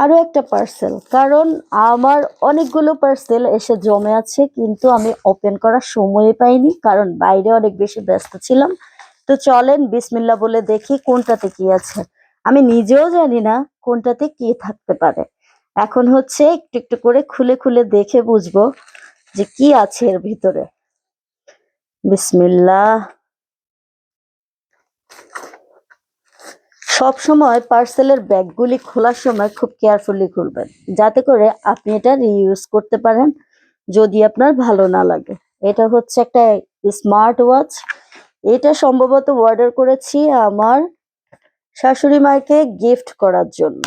আরও একটা পার্সেল কারণ আমার অনেকগুলো পার্সেল এসে জমে আছে, কিন্তু আমি ওপেন করার সময় পাইনি, কারণ বাইরে অনেক বেশি ব্যস্ত ছিলাম। তো চলেন বিসমিল্লা বলে দেখি কোনটাতে কি আছে। আমি নিজেও জানি না কোনটাতে কি থাকতে পারে। এখন হচ্ছে একটু একটু করে খুলে খুলে দেখে বুঝব যে কি আছে এর ভিতরে। বিসমিল্লা সব সময় পার্সেলের ব্যাগগুলি খোলার সময় খুব কেয়ারফুলি খুলবেন, যাতে করে আপনি এটা রিইউজ করতে পারেন যদি আপনার ভালো না লাগে। এটা হচ্ছে একটা স্মার্ট ওয়াচ এটা সম্ভবত অর্ডার করেছি আমার শাশুড়ি মাকে গিফট করার জন্য।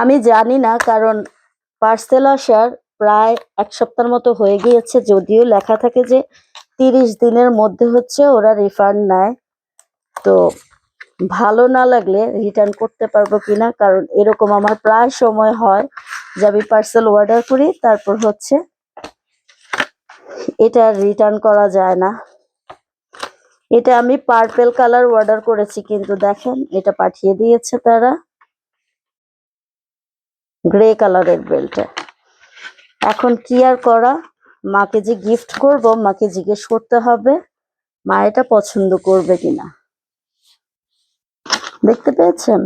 আমি জানি না কারণ পার্সেল আসার প্রায় এক সপ্তাহের মতো হয়ে গিয়েছে। যদিও লেখা থাকে যে তিরিশ দিনের মধ্যে হচ্ছে ওরা রিফান্ড নেয়। তো ভালো না লাগলে রিটার্ন করতে পারব কিনা? কারণ এরকম আমার প্রায় সময় হয় যে আমি পার্সেল অর্ডার করি, তারপর হচ্ছে এটা রিটার্ন করা যায় না। এটা আমি পার্পেল কালার অর্ডার করেছি, কিন্তু দেখেন এটা পাঠিয়ে দিয়েছে তারা। গ্রে কালারের বেল্টে এখন কি আর করা? মাকে যে গিফট করব, মাকে জিজ্ঞেস করতে হবে, মা এটা পছন্দ করবে কিনা। দেখতে পেয়েছেন?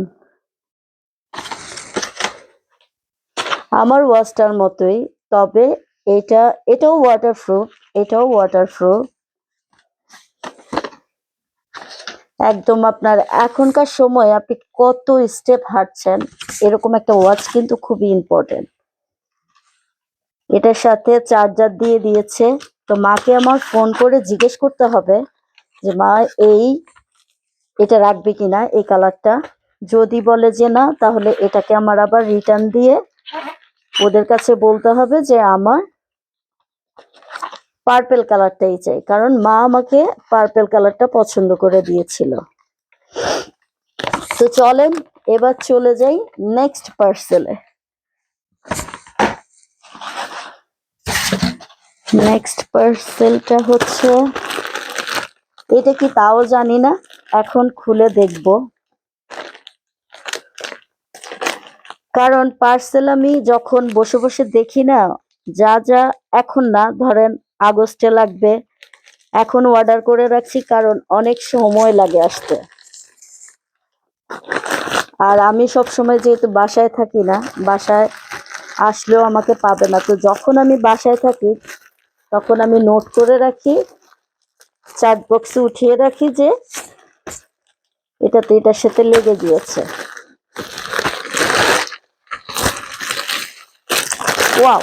আমার ওয়াচটার মতোই, তবে এটা, এটাও ওয়াটারপ্রুফ এটাও ওয়াটারপ্রুফ একদম আপনার এখনকার সময় আপনি কত স্টেপ হাঁটছেন, এরকম একটা ওয়াচ কিন্তু খুবই ইম্পর্টেন্ট এটার সাথে চার্জার দিয়ে দিয়েছে। তো মাকে আমার ফোন করে জিজ্ঞেস করতে হবে যে, মা, এই এটা রাখবে কিনা এই কালারটা যদি বলে যে না, তাহলে এটাকে আমার আবার রিটার্ন দিয়ে ওদের কাছে বলতে হবে যে, আমার পার্পেল কালারটাই চাই। কারণ মা আমাকে পার্পেল কালারটা পছন্দ করে দিয়েছিল। তো চলেন, এবার চলে যাই নেক্সট পার্সেলে নেক্সট পার্সেলটা হচ্ছে, এটা কি তাও জানি না, এখন খুলে দেখব। কারণ পার্সেল আমি যখন বসে বসে দেখি না, যা যা এখন না, ধরেন আগস্টে লাগবে, এখন অর্ডার করে রাখছি কারণ অনেক সময় লাগে আসতে। আর আমি সব সময় যেহেতু বাসায় থাকি না, বাসায় আসলেও আমাকে পাবে না। তো যখন আমি বাসায় থাকি তখন আমি নোট করে রাখি। চার্ট বক্সে উঠিয়ে রাখি যে এটাতে এটার সাথে লেগে গিয়েছে। ওয়াও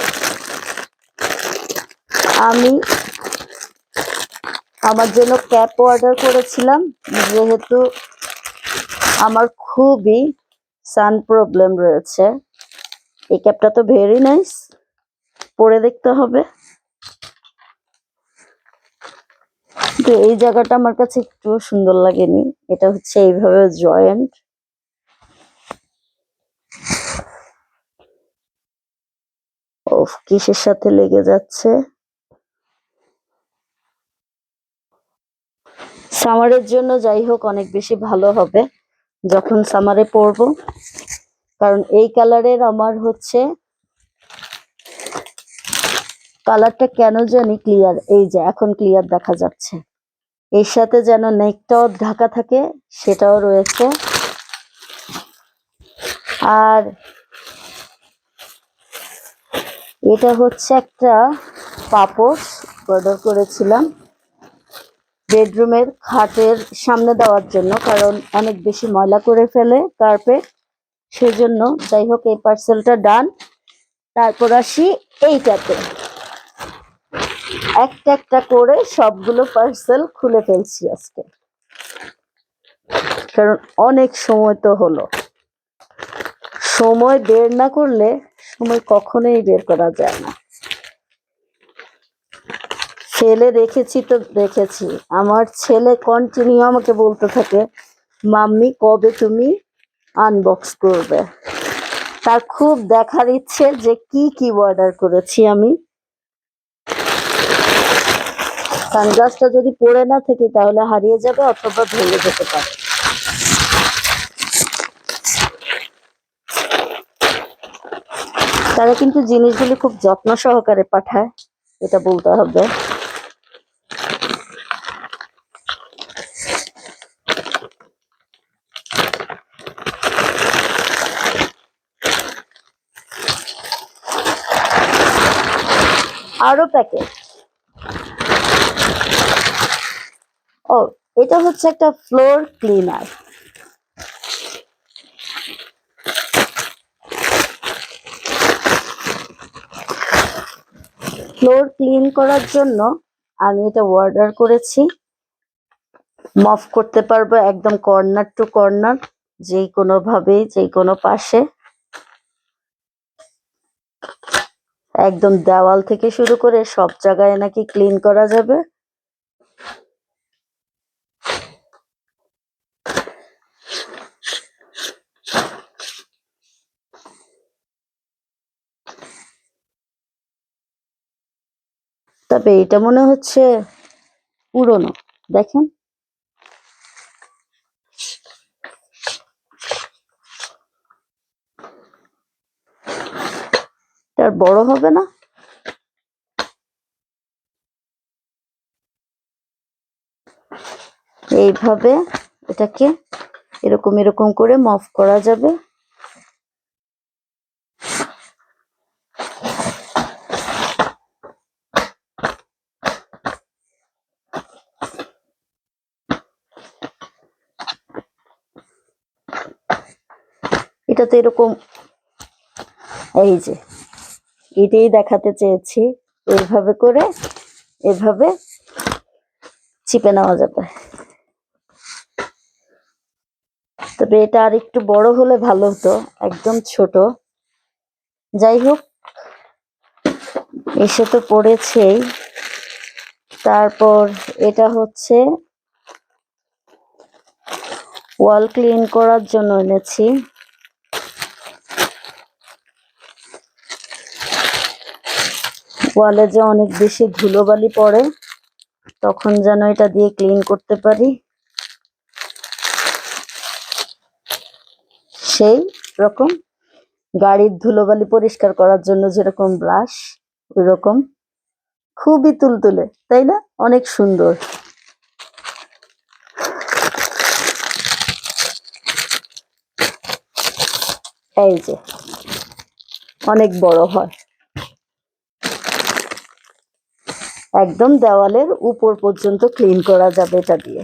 আমি আমার জন্য ক্যাপ অর্ডার করেছিলাম, যেহেতু আমার খুবই সান প্রবলেম রয়েছে। এই ক্যাপটা তো ভেরি নাইস পরে দেখতে হবে। কিন্তু এই জায়গাটা আমার কাছে একটু সুন্দর লাগেনি। এটা হচ্ছে এইভাবে জয়েন্ট। কিসের সাথে লেগে যাচ্ছে? সামারের জন্য যাই হোক, অনেক বেশি ভালো হবে যখন সামারে পরবো। কারণ এই কালারের আমার হচ্ছে কালারটা কেন জানি ক্লিয়ার এই যে এখন ক্লিয়ার দেখা যাচ্ছে। এর সাথে যেন নেকটাও ঢাকা থাকে, সেটাও রয়েছে। আর এটা হচ্ছে একটা পাপোশ, অর্ডার করেছিলাম বেডরুমের খাটের সামনে দেওয়ার জন্য, কারণ অনেক বেশি ময়লা করে ফেলে কার্পেট। সেজন্য যাই হোক, এই পার্সেলটা ডান। তারপর আসি এইটাতে। একটা একটা করে সবগুলো পার্সেল খুলে ফেলছি আজকে। কারণ অনেক সময় তো হলো। সময় বের না করলে সময় কখনোই বের করা যায় না। ছেলে দেখেছি তো দেখেছি আমার ছেলে কন্টিনিউ আমাকে বলতে থাকে, মাম্মি, কবে তুমি আনবক্স করবে? তার খুব দেখার ইচ্ছে যে কি কি অর্ডার করেছি আমি। সানগ্লাসটা যদি পরে না থাকি তাহলে হারিয়ে যাবে অথবা ভেঙে যেতে পারে। তারা কিন্তু জিনিসগুলি খুব যত্ন সহকারে পাঠায়, এটা বলতে হবে। আরও প্যাকেট ও এটা হচ্ছে একটা ফ্লোর ক্লিনার ফ্লোর ক্লিন করার জন্য আমি এটা অর্ডার করেছি। মফ করতে পারব একদম কর্নার টু কর্নার যে কোনো ভাবেই যে কোনো পাশে। একদম দেওয়াল থেকে শুরু করে সব জায়গায় নাকি ক্লিন করা যাবে। তবে এটা মনে হচ্ছে পুরনো। দেখেন। তার বড় হবে না? এইভাবে এটাকে এরকম এরকম করে মফ করা যাবে। এটা তো এরকম এই যে, এটাই দেখাতে চেয়েছি। এইভাবে করে এভাবে চিপে নেওয়া যাবে। তবে এটা আর একটু বড় হলে ভালো হতো, একদম ছোট। যাই হোক, এসে তো পড়েছেই। তারপর এটা হচ্ছে ওয়াল ক্লিন করার জন্য এনেছি। ওয়ালে যে অনেক বেশি ধুলোবালি পড়ে, তখন যেন এটা দিয়ে ক্লিন করতে পারি। সেই রকম গাড়ির ধুলোবালি পরিষ্কার করার জন্য যেরকম ব্রাশ ওই রকম খুবই তুলতুলে, তাই না? অনেক সুন্দর। এই যে, অনেক বড় হয়। একদম দেওয়ালের উপর পর্যন্ত ক্লিন করা যাবে এটা দিয়ে।